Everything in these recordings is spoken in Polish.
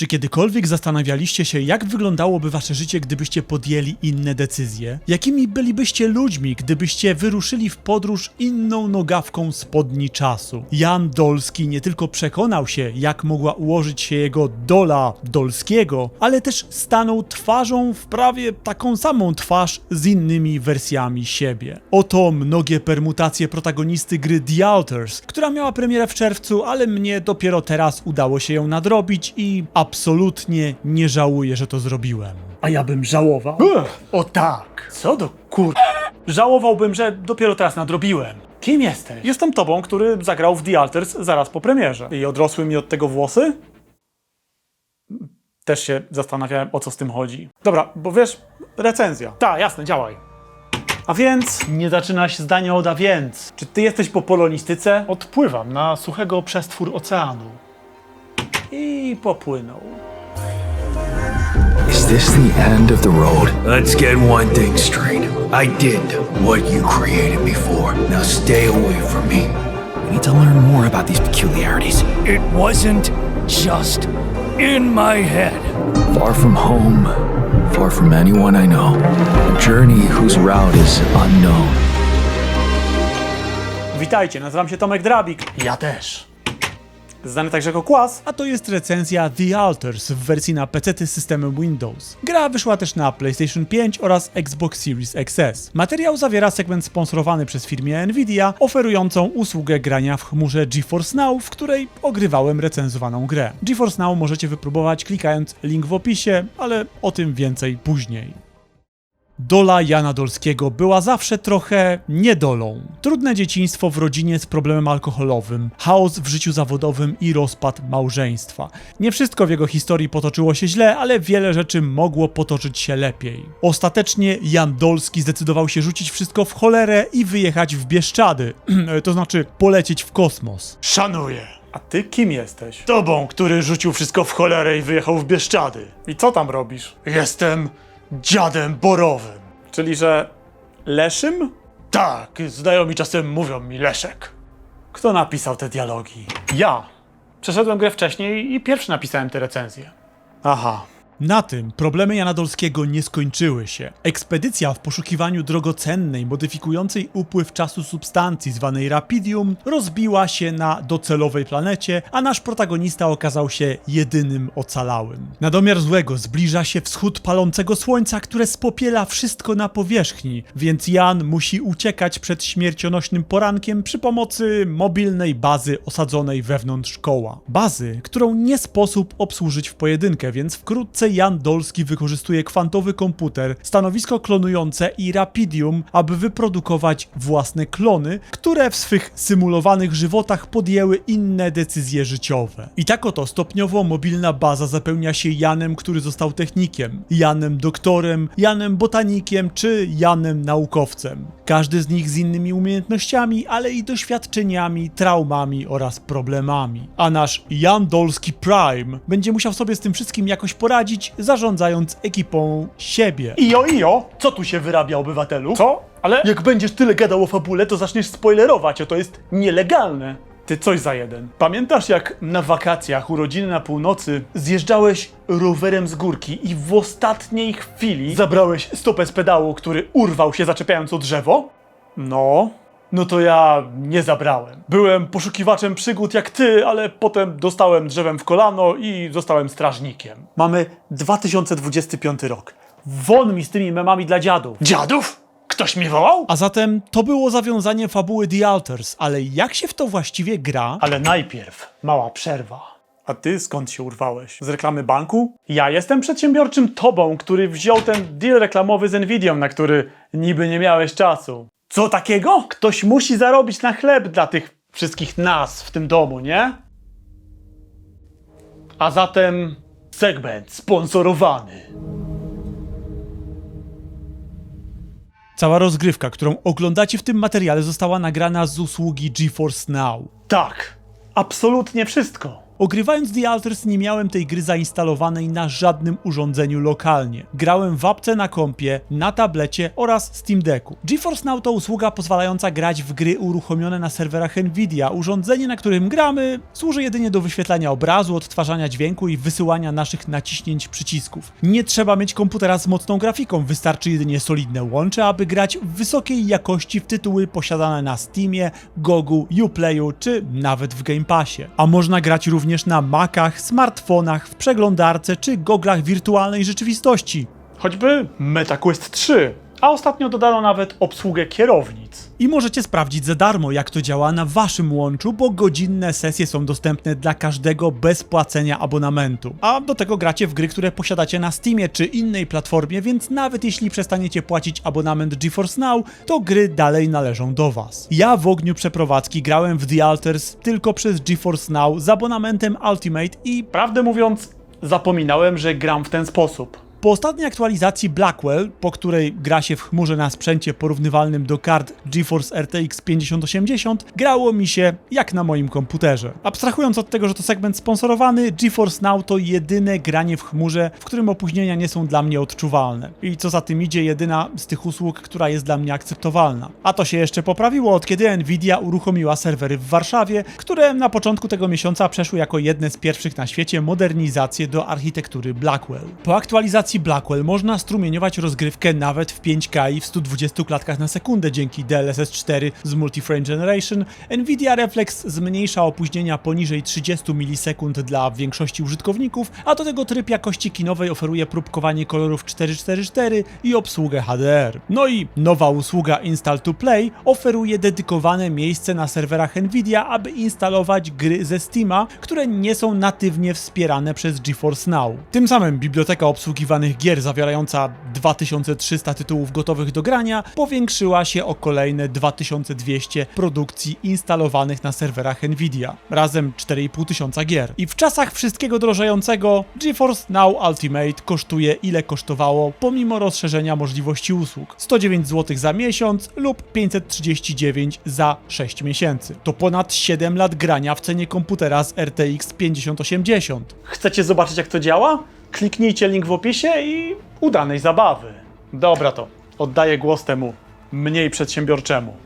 Czy kiedykolwiek zastanawialiście się, jak wyglądałoby wasze życie, gdybyście podjęli inne decyzje? Jakimi bylibyście ludźmi, gdybyście wyruszyli w podróż inną nogawką spodni czasu? Jan Dolski nie tylko przekonał się, jak mogła ułożyć się jego dola Dolskiego, ale też stanął twarzą w prawie taką samą twarz z innymi wersjami siebie. Oto mnogie permutacje protagonisty gry The Alters, która miała premierę w czerwcu, ale mnie dopiero teraz udało się ją nadrobić i absolutnie nie żałuję, że to zrobiłem. A ja bym żałował. O tak. Co do kur... Żałowałbym, że dopiero teraz nadrobiłem. Kim jesteś? Jestem tobą, który zagrał w The Alters zaraz po premierze. I odrosły mi od tego włosy? Też się zastanawiałem, o co z tym chodzi. Dobra, bo wiesz, recenzja. Tak, jasne, działaj. A więc nie zaczynaś zdania od a więc. Czy ty jesteś po polonistyce? Odpływam na suchego przestwór oceanu. I popłynął. Is this the end of the road? Let's get one thing straight. I did what you created before. Now stay away from me. We need to learn more about these peculiarities. It wasn't just in my head. Far from home, far from anyone I know. A journey whose route is unknown. Witajcie, nazywam się Tomek Drabik. Ja też. Znany także jako Kłas, a to jest recenzja The Alters w wersji na PC systemem Windows. Gra wyszła też na PlayStation 5 oraz Xbox Series XS. Materiał zawiera segment sponsorowany przez firmę Nvidia, oferującą usługę grania w chmurze GeForce Now, w której ogrywałem recenzowaną grę. GeForce Now możecie wypróbować klikając link w opisie, ale o tym więcej później. Dola Jana Dolskiego była zawsze trochę niedolą. Trudne dzieciństwo w rodzinie z problemem alkoholowym, chaos w życiu zawodowym i rozpad małżeństwa. Nie wszystko w jego historii potoczyło się źle, ale wiele rzeczy mogło potoczyć się lepiej. Ostatecznie Jan Dolski zdecydował się rzucić wszystko w cholerę i wyjechać w Bieszczady, to znaczy polecieć w kosmos. Szanuję. A ty kim jesteś? Tobą, który rzucił wszystko w cholerę i wyjechał w Bieszczady. I co tam robisz? Jestem dziadem borowym. Czyli, że Leszym? Tak, znajomi czasem mówią mi Leszek. Kto napisał te dialogi? Ja. Przeszedłem grę wcześniej i pierwszy napisałem te recenzje. Aha. Na tym problemy Jana Dolskiego nie skończyły się. Ekspedycja w poszukiwaniu drogocennej, modyfikującej upływ czasu substancji zwanej Rapidium rozbiła się na docelowej planecie, a nasz protagonista okazał się jedynym ocalałym. Na domiar złego zbliża się wschód palącego słońca, które spopiela wszystko na powierzchni, więc Jan musi uciekać przed śmiercionośnym porankiem przy pomocy mobilnej bazy osadzonej wewnątrz koła. Bazy, którą nie sposób obsłużyć w pojedynkę, więc wkrótce Jan Dolski wykorzystuje kwantowy komputer, stanowisko klonujące i Rapidium, aby wyprodukować własne klony, które w swych symulowanych żywotach podjęły inne decyzje życiowe. I tak oto stopniowo mobilna baza zapełnia się Janem, który został technikiem, Janem doktorem, Janem botanikiem czy Janem naukowcem. Każdy z nich z innymi umiejętnościami, ale i doświadczeniami, traumami oraz problemami. A nasz Jan Dolski Prime będzie musiał sobie z tym wszystkim jakoś poradzić, zarządzając ekipą siebie. Ijo, ijo! Co tu się wyrabia, obywatelu? Co? Ale... Jak będziesz tyle gadał o fabule, to zaczniesz spoilerować, a to jest nielegalne. Ty coś za jeden. Pamiętasz jak na wakacjach, urodziny na północy, zjeżdżałeś rowerem z górki i w ostatniej chwili zabrałeś stopę z pedału, który urwał się zaczepiając o drzewo? No. No to ja nie zabrałem. Byłem poszukiwaczem przygód jak ty, ale potem dostałem drzewem w kolano i zostałem strażnikiem. Mamy 2025 rok. Won mi z tymi memami dla dziadów. Dziadów? Ktoś mnie wołał? A zatem to było zawiązanie fabuły The Alters, ale jak się w to właściwie gra? Ale najpierw mała przerwa. A ty skąd się urwałeś? Z reklamy banku? Ja jestem przedsiębiorczym tobą, który wziął ten deal reklamowy z Nvidią, na który niby nie miałeś czasu. Co takiego? Ktoś musi zarobić na chleb dla tych wszystkich nas w tym domu, nie? A zatem segment sponsorowany. Cała rozgrywka, którą oglądacie w tym materiale, została nagrana z usługi GeForce Now. Tak, absolutnie wszystko. Ogrywając The Alters nie miałem tej gry zainstalowanej na żadnym urządzeniu lokalnie. Grałem w apce na kompie, na tablecie oraz Steam Decku. GeForce Now to usługa pozwalająca grać w gry uruchomione na serwerach Nvidia. Urządzenie, na którym gramy, służy jedynie do wyświetlania obrazu, odtwarzania dźwięku i wysyłania naszych naciśnięć przycisków. Nie trzeba mieć komputera z mocną grafiką, wystarczy jedynie solidne łącze, aby grać w wysokiej jakości w tytuły posiadane na Steamie, Gogu, Uplayu czy nawet w Game Passie. A można grać również na Macach, smartfonach, w przeglądarce czy goglach wirtualnej rzeczywistości. Choćby MetaQuest 3. A ostatnio dodano nawet obsługę kierownic. I możecie sprawdzić za darmo, jak to działa na waszym łączu, bo godzinne sesje są dostępne dla każdego bez płacenia abonamentu. A do tego gracie w gry, które posiadacie na Steamie czy innej platformie, więc nawet jeśli przestaniecie płacić abonament GeForce Now, to gry dalej należą do was. Ja w ogniu przeprowadzki grałem w The Alters tylko przez GeForce Now z abonamentem Ultimate i prawdę mówiąc, zapominałem, że gram w ten sposób. Po ostatniej aktualizacji Blackwell, po której gra się w chmurze na sprzęcie porównywalnym do kart GeForce RTX 5080, grało mi się jak na moim komputerze. Abstrahując od tego, że to segment sponsorowany, GeForce Now to jedyne granie w chmurze, w którym opóźnienia nie są dla mnie odczuwalne. I co za tym idzie, jedyna z tych usług, która jest dla mnie akceptowalna. A to się jeszcze poprawiło od kiedy Nvidia uruchomiła serwery w Warszawie, które na początku tego miesiąca przeszły jako jedne z pierwszych na świecie modernizacje do architektury Blackwell. Po aktualizacji Blackwell można strumieniować rozgrywkę nawet w 5K i w 120 klatkach na sekundę dzięki DLSS 4 z Multiframe Generation. Nvidia Reflex zmniejsza opóźnienia poniżej 30 milisekund dla większości użytkowników, a do tego tryb jakości kinowej oferuje próbkowanie kolorów 444 i obsługę HDR. No i nowa usługa Install to Play oferuje dedykowane miejsce na serwerach Nvidia, aby instalować gry ze Steama, które nie są natywnie wspierane przez GeForce Now. Tym samym biblioteka gier zawierająca 2300 tytułów gotowych do grania powiększyła się o kolejne 2200 produkcji instalowanych na serwerach Nvidia. Razem 4500 gier. I w czasach wszystkiego drożejącego GeForce Now Ultimate kosztuje ile kosztowało pomimo rozszerzenia możliwości usług. 109 zł za miesiąc lub 539 za 6 miesięcy. To ponad 7 lat grania w cenie komputera z RTX 5080. Chcecie zobaczyć jak to działa? Kliknijcie link w opisie i udanej zabawy. Dobra to, oddaję głos temu mniej przedsiębiorczemu.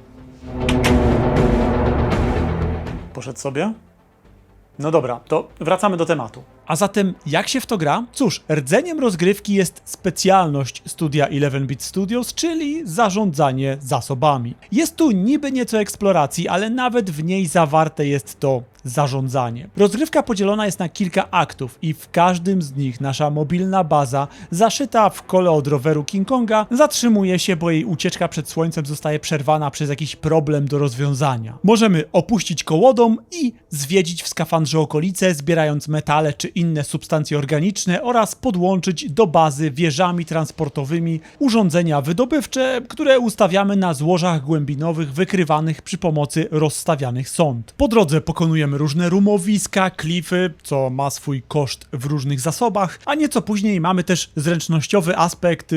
Poszedł sobie? No dobra, to wracamy do tematu. A zatem, jak się w to gra? Cóż, rdzeniem rozgrywki jest specjalność studia 11-bit Studios, czyli zarządzanie zasobami. Jest tu niby nieco eksploracji, ale nawet w niej zawarte jest to zarządzanie. Rozgrywka podzielona jest na kilka aktów i w każdym z nich nasza mobilna baza, zaszyta w kole od roweru King Konga, zatrzymuje się, bo jej ucieczka przed słońcem zostaje przerwana przez jakiś problem do rozwiązania. Możemy opuścić kołodom i zwiedzić w skafandrze okolice, zbierając metale czy inne substancje organiczne oraz podłączyć do bazy wieżami transportowymi urządzenia wydobywcze, które ustawiamy na złożach głębinowych wykrywanych przy pomocy rozstawianych sond. Po drodze pokonujemy różne rumowiska, klify, co ma swój koszt w różnych zasobach, a nieco później mamy też zręcznościowy aspekt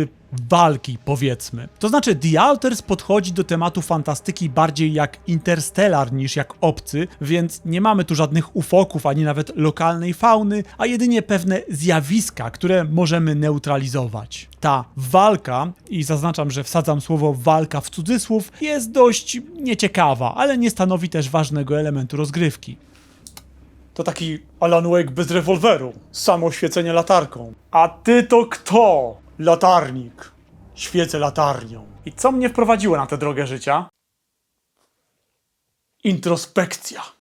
walki, powiedzmy. To znaczy, The Alters podchodzi do tematu fantastyki bardziej jak Interstellar niż jak obcy, więc nie mamy tu żadnych ufoków ani nawet lokalnej fauny, a jedynie pewne zjawiska, które możemy neutralizować. Ta walka, i zaznaczam, że wsadzam słowo walka w cudzysłów, jest dość nieciekawa, ale nie stanowi też ważnego elementu rozgrywki. To taki Alan Wake bez rewolweru. Samo świecenie latarką. A ty to kto? Latarnik. Świecę latarnią. I co mnie wprowadziło na tę drogę życia? Introspekcja.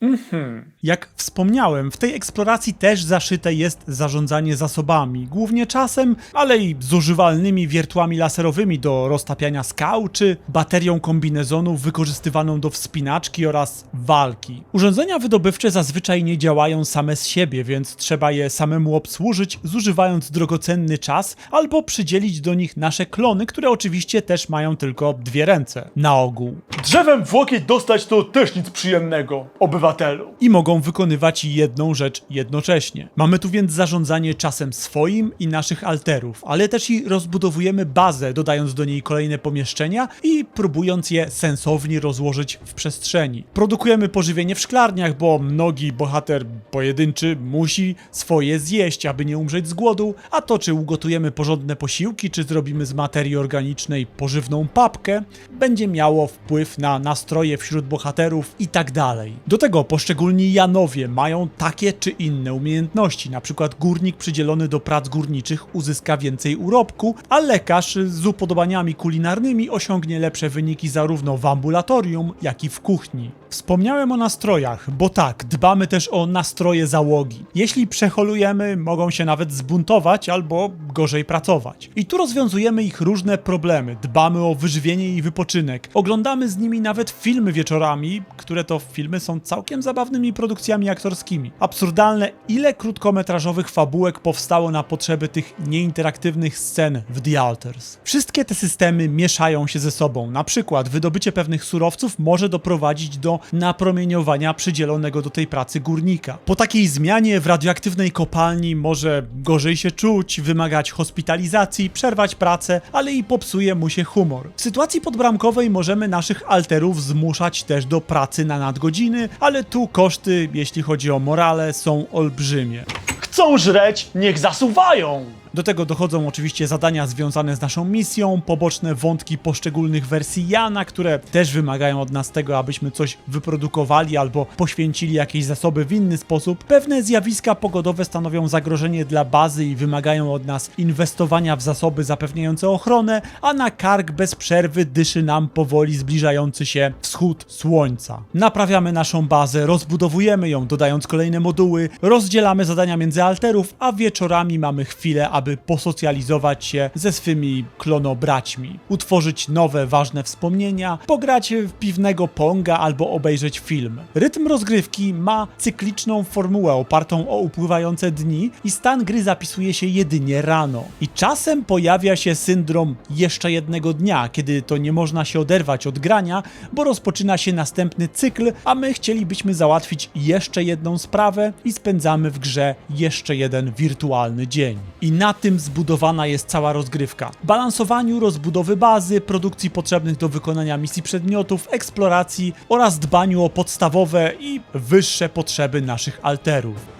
Mhm. Jak wspomniałem, w tej eksploracji też zaszyte jest zarządzanie zasobami, głównie czasem, ale i zużywalnymi wiertłami laserowymi do roztapiania skał, czy baterią kombinezonów wykorzystywaną do wspinaczki oraz walki. Urządzenia wydobywcze zazwyczaj nie działają same z siebie, więc trzeba je samemu obsłużyć, zużywając drogocenny czas, albo przydzielić do nich nasze klony, które oczywiście też mają tylko dwie ręce. Na ogół. Drzewem w dostać to też nic przyjemnego. Obywa obywatelu. I mogą wykonywać jedną rzecz jednocześnie. Mamy tu więc zarządzanie czasem swoim i naszych alterów, ale też i rozbudowujemy bazę, dodając do niej kolejne pomieszczenia i próbując je sensownie rozłożyć w przestrzeni. Produkujemy pożywienie w szklarniach, bo mnogi bohater pojedynczy musi swoje zjeść, aby nie umrzeć z głodu, a to czy ugotujemy porządne posiłki, czy zrobimy z materii organicznej pożywną papkę, będzie miało wpływ na nastroje wśród bohaterów i tak dalej. Do tego poszczególni Janowie mają takie czy inne umiejętności, na przykład górnik przydzielony do prac górniczych uzyska więcej urobku, a lekarz z upodobaniami kulinarnymi osiągnie lepsze wyniki zarówno w ambulatorium, jak i w kuchni. Wspomniałem o nastrojach, bo tak, dbamy też o nastroje załogi. Jeśli przeholujemy, mogą się nawet zbuntować albo gorzej pracować. I tu rozwiązujemy ich różne problemy. Dbamy o wyżywienie i wypoczynek. Oglądamy z nimi nawet filmy wieczorami, które to filmy są całkiem zabawnymi produkcjami aktorskimi. Absurdalne, ile krótkometrażowych fabułek powstało na potrzeby tych nieinteraktywnych scen w The Alters. Wszystkie te systemy mieszają się ze sobą. Na przykład wydobycie pewnych surowców może doprowadzić do napromieniowania przydzielonego do tej pracy górnika. Po takiej zmianie w radioaktywnej kopalni może gorzej się czuć, wymagać hospitalizacji, przerwać pracę, ale i popsuje mu się humor. W sytuacji podbramkowej możemy naszych alterów zmuszać też do pracy na nadgodziny, ale tu koszty, jeśli chodzi o morale, są olbrzymie. Chcą żreć, niech zasuwają! Do tego dochodzą oczywiście zadania związane z naszą misją, poboczne wątki poszczególnych wersji Jana, które też wymagają od nas tego, abyśmy coś wyprodukowali albo poświęcili jakieś zasoby w inny sposób. Pewne zjawiska pogodowe stanowią zagrożenie dla bazy i wymagają od nas inwestowania w zasoby zapewniające ochronę, a na kark bez przerwy dyszy nam powoli zbliżający się wschód słońca. Naprawiamy naszą bazę, rozbudowujemy ją, dodając kolejne moduły, rozdzielamy zadania między alterów, a wieczorami mamy chwilę, aby posocjalizować się ze swymi klonobraćmi, utworzyć nowe, ważne wspomnienia, pograć w piwnego ponga albo obejrzeć film. Rytm rozgrywki ma cykliczną formułę opartą o upływające dni i stan gry zapisuje się jedynie rano. I czasem pojawia się syndrom jeszcze jednego dnia, kiedy to nie można się oderwać od grania, bo rozpoczyna się następny cykl, a my chcielibyśmy załatwić jeszcze jedną sprawę i spędzamy w grze jeszcze jeden wirtualny dzień. I na tym zbudowana jest cała rozgrywka. Balansowaniu rozbudowy bazy, produkcji potrzebnych do wykonania misji przedmiotów, eksploracji oraz dbaniu o podstawowe i wyższe potrzeby naszych alterów.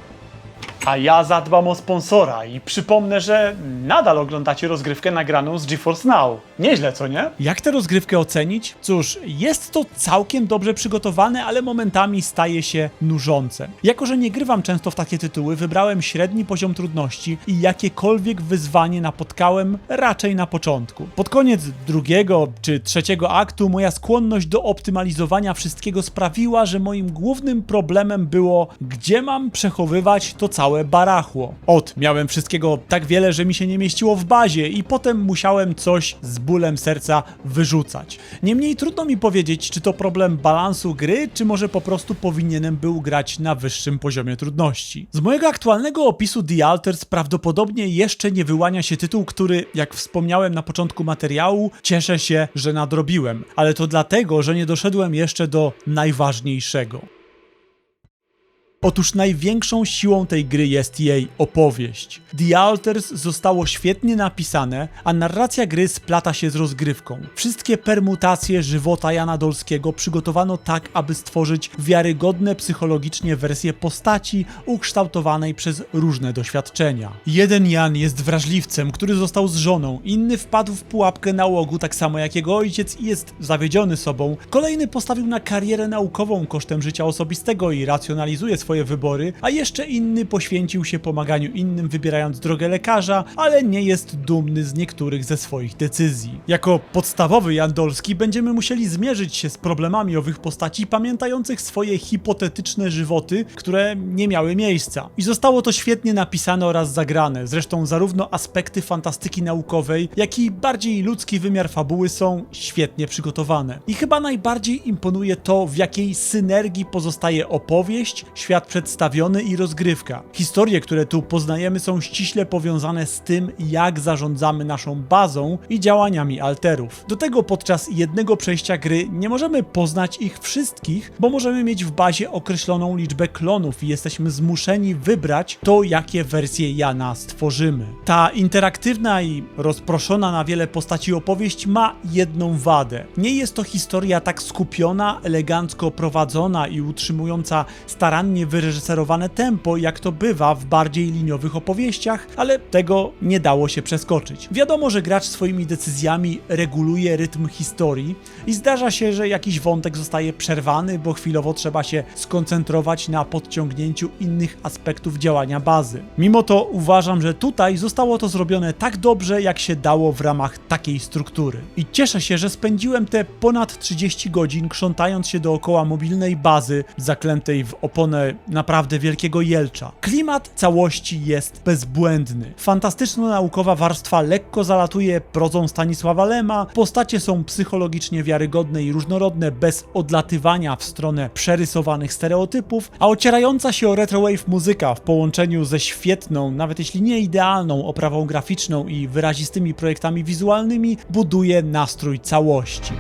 A ja zadbam o sponsora i przypomnę, że nadal oglądacie rozgrywkę nagraną z GeForce Now. Nieźle, co nie? Jak tę rozgrywkę ocenić? Cóż, jest to całkiem dobrze przygotowane, ale momentami staje się nużące. Jako, że nie grywam często w takie tytuły, wybrałem średni poziom trudności i jakiekolwiek wyzwanie napotkałem raczej na początku. Pod koniec drugiego czy trzeciego aktu moja skłonność do optymalizowania wszystkiego sprawiła, że moim głównym problemem było, gdzie mam przechowywać to całe barachło. Od, miałem wszystkiego tak wiele, że mi się nie mieściło w bazie i potem musiałem coś z bólem serca wyrzucać. Niemniej trudno mi powiedzieć, czy to problem balansu gry, czy może po prostu powinienem był grać na wyższym poziomie trudności. Z mojego aktualnego opisu The Alters prawdopodobnie jeszcze nie wyłania się tytuł, który, jak wspomniałem na początku materiału, cieszę się, że nadrobiłem, ale to dlatego, że nie doszedłem jeszcze do najważniejszego. Otóż największą siłą tej gry jest jej opowieść. The Alters zostało świetnie napisane, a narracja gry splata się z rozgrywką. Wszystkie permutacje żywota Jana Dolskiego przygotowano tak, aby stworzyć wiarygodne psychologicznie wersje postaci ukształtowanej przez różne doświadczenia. Jeden Jan jest wrażliwcem, który został z żoną, inny wpadł w pułapkę nałogu tak samo jak jego ojciec i jest zawiedziony sobą, kolejny postawił na karierę naukową kosztem życia osobistego i racjonalizuje swoje wybory, a jeszcze inny poświęcił się pomaganiu innym, wybierając drogę lekarza, ale nie jest dumny z niektórych ze swoich decyzji. Jako podstawowy Jan Dolski będziemy musieli zmierzyć się z problemami owych postaci, pamiętających swoje hipotetyczne żywoty, które nie miały miejsca. I zostało to świetnie napisane oraz zagrane. Zresztą zarówno aspekty fantastyki naukowej, jak i bardziej ludzki wymiar fabuły są świetnie przygotowane. I chyba najbardziej imponuje to, w jakiej synergii pozostaje opowieść, świat świat przedstawiony i rozgrywka. Historie, które tu poznajemy są ściśle powiązane z tym, jak zarządzamy naszą bazą i działaniami alterów. Do tego podczas jednego przejścia gry nie możemy poznać ich wszystkich, bo możemy mieć w bazie określoną liczbę klonów i jesteśmy zmuszeni wybrać to, jakie wersje Jana stworzymy. Ta interaktywna i rozproszona na wiele postaci opowieść ma jedną wadę. Nie jest to historia tak skupiona, elegancko prowadzona i utrzymująca starannie wyreżyserowane tempo, jak to bywa w bardziej liniowych opowieściach, ale tego nie dało się przeskoczyć. Wiadomo, że gracz swoimi decyzjami reguluje rytm historii i zdarza się, że jakiś wątek zostaje przerwany, bo chwilowo trzeba się skoncentrować na podciągnięciu innych aspektów działania bazy. Mimo to uważam, że tutaj zostało to zrobione tak dobrze, jak się dało w ramach takiej struktury. I cieszę się, że spędziłem te ponad 30 godzin krzątając się dookoła mobilnej bazy, zaklętej w oponę naprawdę wielkiego jelcza. Klimat całości jest bezbłędny. Fantastyczno-naukowa warstwa lekko zalatuje prozą Stanisława Lema, postacie są psychologicznie wiarygodne i różnorodne, bez odlatywania w stronę przerysowanych stereotypów, a ocierająca się o retrowave muzyka w połączeniu ze świetną, nawet jeśli nie idealną oprawą graficzną i wyrazistymi projektami wizualnymi buduje nastrój całości.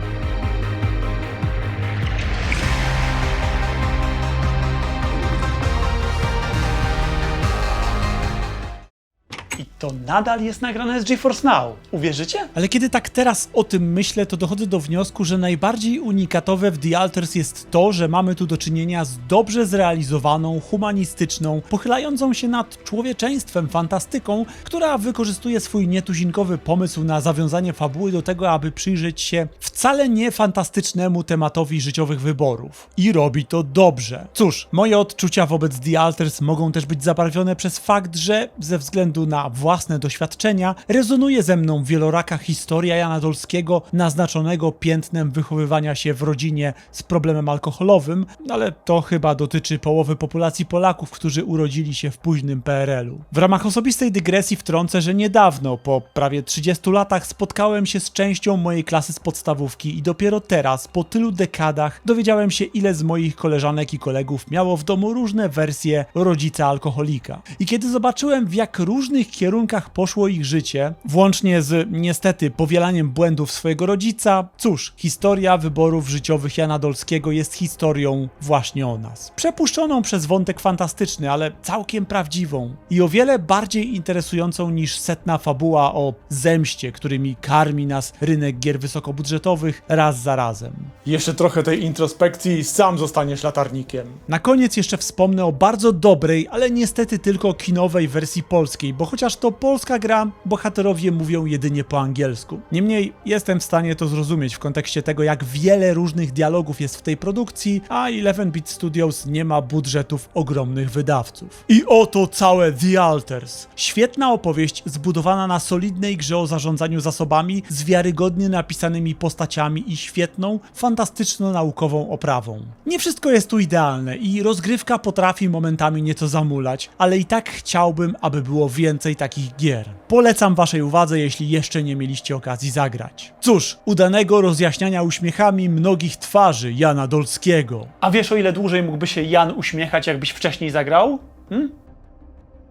To nadal jest nagrane z GeForce Now. Uwierzycie? Ale kiedy tak teraz o tym myślę, to dochodzę do wniosku, że najbardziej unikatowe w The Alters jest to, że mamy tu do czynienia z dobrze zrealizowaną, humanistyczną, pochylającą się nad człowieczeństwem fantastyką, która wykorzystuje swój nietuzinkowy pomysł na zawiązanie fabuły do tego, aby przyjrzeć się wcale nie fantastycznemu tematowi życiowych wyborów. I robi to dobrze. Cóż, moje odczucia wobec The Alters mogą też być zabarwione przez fakt, że ze względu na doświadczenia rezonuje ze mną wieloraka historia Jana Dolskiego naznaczonego piętnem wychowywania się w rodzinie z problemem alkoholowym, ale to chyba dotyczy połowy populacji Polaków, którzy urodzili się w późnym PRL-u. W ramach osobistej dygresji wtrącę, że niedawno, po prawie 30 latach, spotkałem się z częścią mojej klasy z podstawówki i dopiero teraz, po tylu dekadach, dowiedziałem się, ile z moich koleżanek i kolegów miało w domu różne wersje rodzica alkoholika. I kiedy zobaczyłem, w jak różnych kierunkach poszło ich życie, włącznie z niestety powielaniem błędów swojego rodzica, cóż, historia wyborów życiowych Jana Dolskiego jest historią właśnie o nas. Przepuszczoną przez wątek fantastyczny, ale całkiem prawdziwą i o wiele bardziej interesującą niż setna fabuła o zemście, którymi karmi nas rynek gier wysokobudżetowych raz za razem. Jeszcze trochę tej introspekcji i sam zostaniesz latarnikiem. Na koniec jeszcze wspomnę o bardzo dobrej, ale niestety tylko kinowej wersji polskiej, bo chociaż to polska gra, bohaterowie mówią jedynie po angielsku. Niemniej jestem w stanie to zrozumieć w kontekście tego, jak wiele różnych dialogów jest w tej produkcji, a 11-bit Studios nie ma budżetów ogromnych wydawców. I oto całe The Alters. Świetna opowieść zbudowana na solidnej grze o zarządzaniu zasobami z wiarygodnie napisanymi postaciami i świetną, fantastyczno-naukową oprawą. Nie wszystko jest tu idealne i rozgrywka potrafi momentami nieco zamulać, ale i tak chciałbym, aby było więcej takich gier. Polecam waszej uwadze, jeśli jeszcze nie mieliście okazji zagrać. Cóż, udanego rozjaśniania uśmiechami mnogich twarzy Jana Dolskiego. A wiesz o ile dłużej mógłby się Jan uśmiechać, jakbyś wcześniej zagrał? Hm?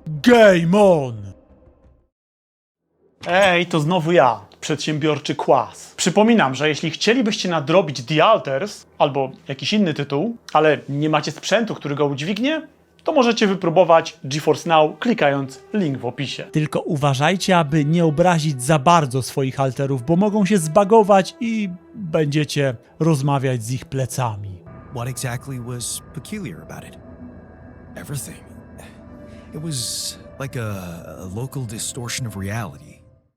Game on! Ej, to znowu ja, przedsiębiorczy kłas. Przypominam, że jeśli chcielibyście nadrobić The Alters albo jakiś inny tytuł, ale nie macie sprzętu, który go udźwignie, to możecie wypróbować GeForce Now klikając link w opisie. Tylko uważajcie, aby nie obrazić za bardzo swoich alterów, bo mogą się zbagować i będziecie rozmawiać z ich plecami. What exactly was peculiar about it? Everything. It was like a, a local distortion of reality.